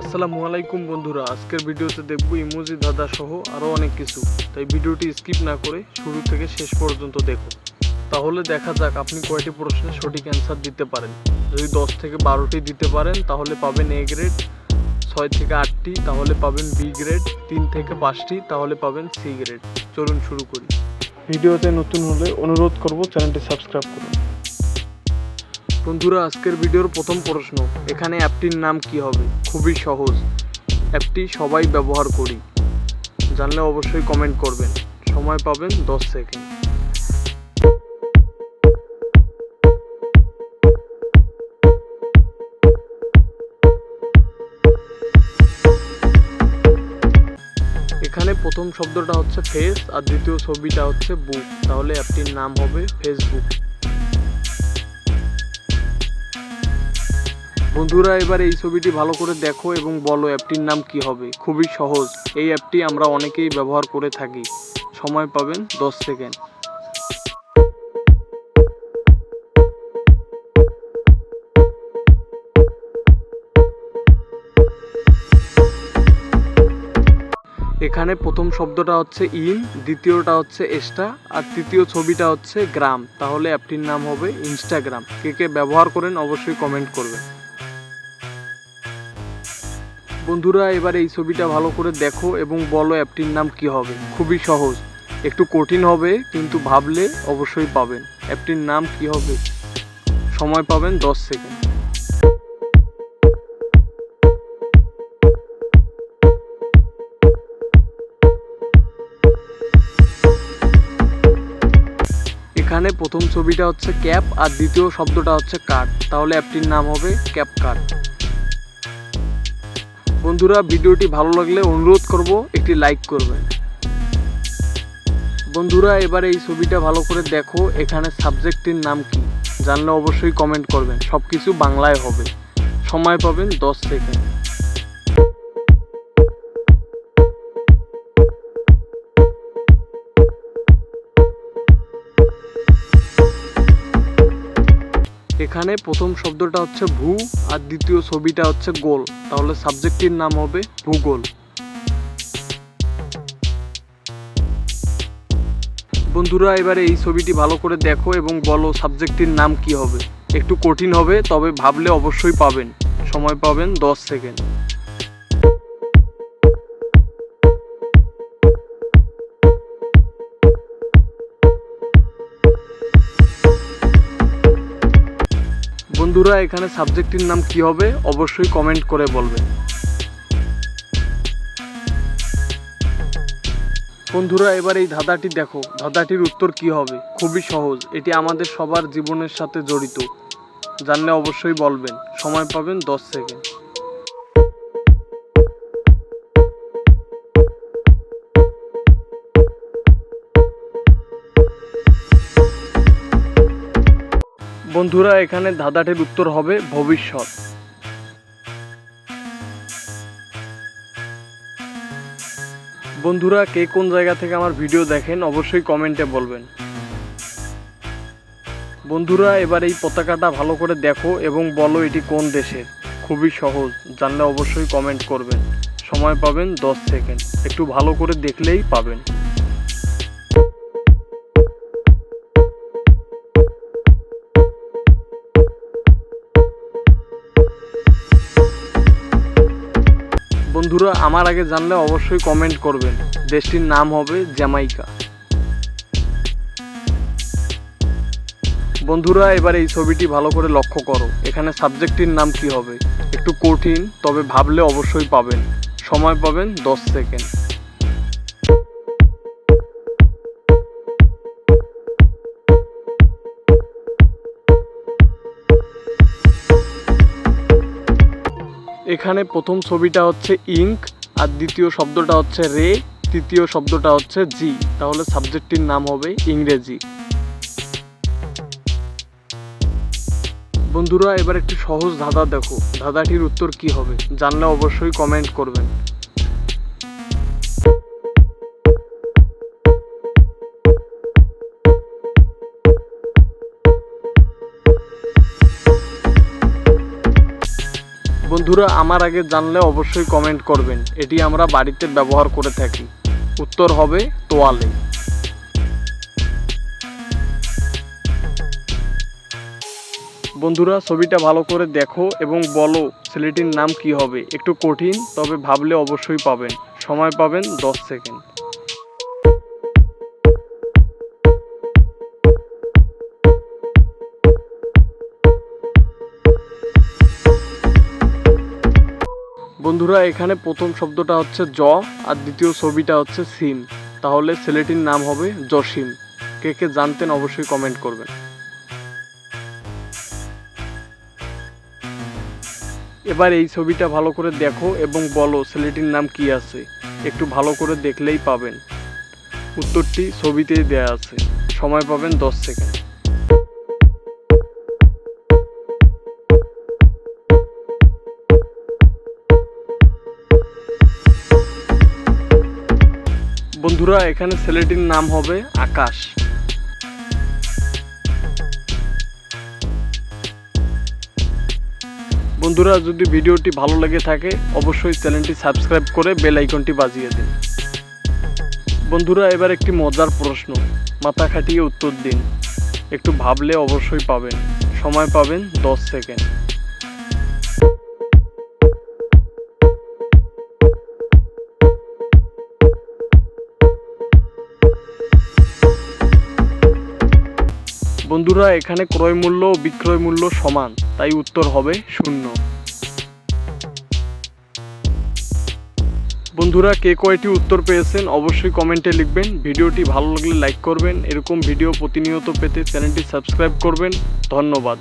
আসসালামু আলাইকুম বন্ধুরা, আজকের ভিডিওতে দেখব ইমোজি দাদা সহ আরও অনেক কিছু। তাই ভিডিওটি স্কিপ না করে শুরু থেকে শেষ পর্যন্ত দেখুন। তাহলে দেখা যাক আপনি কয়টি প্রশ্নের সঠিক অ্যান্সার দিতে পারেন। যদি দশ থেকে বারোটি দিতে পারেন, তাহলে পাবেন এ গ্রেড ছয় থেকে আটটি, তাহলে পাবেন বি গ্রেড তিন থেকে পাঁচটি, তাহলে পাবেন সি গ্রেড চলুন শুরু করি। ভিডিওতে নতুন হলে অনুরোধ করব চ্যানেলটি সাবস্ক্রাইব করুন। বন্ধুরা, আজকের ভিডিওর প্রথম প্রশ্ন, এখানে অ্যাপটির নাম কি হবে? খুবই সহজ। অ্যাপটি সবাই ব্যবহার করি। জানলে অবশ্যই কমেন্ট করবেন। সময় পাবেন দশ সেকেন্ড। এখানে প্রথম শব্দটা হচ্ছে ফেস আর দ্বিতীয় ছবিটা হচ্ছে বুক তাহলে অ্যাপটির নাম হবে ফেসবুক বন্ধুরা, এবার এই ছবিটি ভালো করে দেখো এবং বলো অ্যাপটির নাম কি হবে। খুবই সহজ। এই অ্যাপটি আমরা অনেকেই ব্যবহার করে থাকি। সময় পাবেন দশ সেকেন্ড। এখানে প্রথম শব্দটা হচ্ছে ইন, দ্বিতীয়টা হচ্ছে এস্টা, আর তৃতীয় ছবিটা হচ্ছে গ্রাম। তাহলে অ্যাপটির নাম হবে ইনস্টাগ্রাম। কে কে ব্যবহার করেন অবশ্যই কমেন্ট করবেন। বন্ধুরা, এবার এই ছবিটা ভালো করে দেখো এবং বলো অ্যাপটির নাম কি হবে। খুবই সহজ। একটু কঠিন হবে, কিন্তু ভাবলে অবশ্যই পাবেন। অ্যাপটির নাম কি হবে? সময় পাবেন দশ সেকেন্ড। এখানে প্রথম ছবিটা হচ্ছে ক্যাপ আর দ্বিতীয় শব্দটা হচ্ছে কার্ড। তাহলে অ্যাপটির নাম হবে ক্যাপ কার্ড। বন্ধুরা, ভিডিওটি ভালো লাগলে অনুরোধ করব একটি লাইক করবেন। বন্ধুরা, এবার এই ছবিটা ভালো করে দেখো, এখানে সাবজেক্টটির নাম কি? জানলে অবশ্যই কমেন্ট করবেন সব কিছু বাংলায় হবে। সময় পাবেন দশ সেকেন্ড। এখানে প্রথম শব্দটা হচ্ছে ভূ, আর দ্বিতীয় ছবিটা হচ্ছে গোল। তাহলে সাবজেক্টটির নাম হবে ভূগোল। বন্ধুরা, এবারে এই ছবিটি ভালো করে দেখো এবং বলো সাবজেক্টটির নাম কি হবে। একটু কঠিন হবে, তবে ভাবলে অবশ্যই পাবেন। সময় পাবেন দশ সেকেন্ড। বন্ধুরা, এখানে সাবজেক্টটির নাম কি হবে অবশ্যই কমেন্ট করে বলবেন। বন্ধুরা, এবার এই ধাঁধাটি দেখো। ধাঁধাটির উত্তর কি হবে? খুবই সহজ। এটি আমাদের সবার জীবনের সাথে জড়িত। জানলে অবশ্যই বলবেন। সময় পাবেন দশ সেকেন্ড। বন্ধুরা, এখানে ধাঁধাটির উত্তর হবে ভবিষ্যৎ। বন্ধুরা, কে কোন জায়গা থেকে আমার ভিডিও দেখেন, অবশ্যই কমেন্টে বলবেন। বন্ধুরা, এবার এই পতাকাটা ভালো করে দেখো এবং বলো এটি কোন দেশের। খুবই সহজ, জানলে অবশ্যই কমেন্ট করবেন। সময় পাবেন দশ সেকেন্ড। একটু ভালো করে দেখলেই পাবেন। বন্ধুরা, আমার আগে জানলে অবশ্যই কমেন্ট করবেন। দেশটির নাম হবে জ্যামাইকা। বন্ধুরা, এবার এই ছবিটি ভালো করে লক্ষ্য করো। এখানে সাবজেক্টটির নাম কি হবে? একটু কঠিন, তবে ভাবলে অবশ্যই পাবেন। সময় পাবেন দশ সেকেন্ড। এখানে প্রথম ছবিটা হচ্ছে ইঙ্ক, আর দ্বিতীয় শব্দটা হচ্ছে রে, তৃতীয় শব্দটা হচ্ছে জি। তাহলে সাবজেক্টটির নাম হবে ইংরেজি। বন্ধুরা, এবার একটি সহজ ধাঁধা দেখো। ধাঁধাটির উত্তর কি হবে? জানলে অবশ্যই কমেন্ট করবেন। বন্ধুরা, আমার আগে জানলে অবশ্যই কমেন্ট করবেন। এটি আমরা বাড়িতে ব্যবহার করে থাকি। উত্তর হবে তোয়ালে। বন্ধুরা, ছবিটা ভালো করে দেখো এবং বলো ছেলেটির নাম কি হবে। একটু কঠিন, তবে ভাবলে অবশ্যই পাবেন। সময় পাবেন দশ সেকেন্ড। বন্ধুরা, এখানে প্রথম শব্দটা হচ্ছে জ, আর দ্বিতীয় ছবিটা হচ্ছে সিম তাহলে ছেলেটির নাম হবে জসিম। কে কে জানতেন অবশ্যই কমেন্ট করবেন। এবার এই ছবিটা ভালো করে দেখো এবং বলো ছেলেটির নাম কি আছে। একটু ভালো করে দেখলেই পাবেন। উত্তরটি ছবিতেই দেয়া আছে। সময় পাবেন দশ সেকেন্ড। বন্ধুরা এখানে ছেলেটির নাম হবে আকাশ। বন্ধুরা, যদি ভিডিওটি ভালো লেগে থাকে, অবশ্যই চ্যানেলটি সাবস্ক্রাইব করে বেল আইকনটি বাজিয়ে দিন। বন্ধুরা, এবার একটি মজার প্রশ্ন। মাথা খাটিয়ে উত্তর দিন। একটু ভাবলে অবশ্যই পাবেন। সময় পাবেন দশ সেকেন্ড। বন্ধুরা, এখানে ক্রয় মূল্য ও বিক্রয় মূল্য সমান, তাই উত্তর হবে শূন্য। বন্ধুরা, কে কয়টি উত্তর পেয়েছেন অবশ্যই কমেন্টে লিখবেন। ভিডিওটি ভালো লাগলে লাইক করবেন। এরকম ভিডিও প্রতিনিয়ত পেতে চ্যানেলটি সাবস্ক্রাইব করবেন। ধন্যবাদ।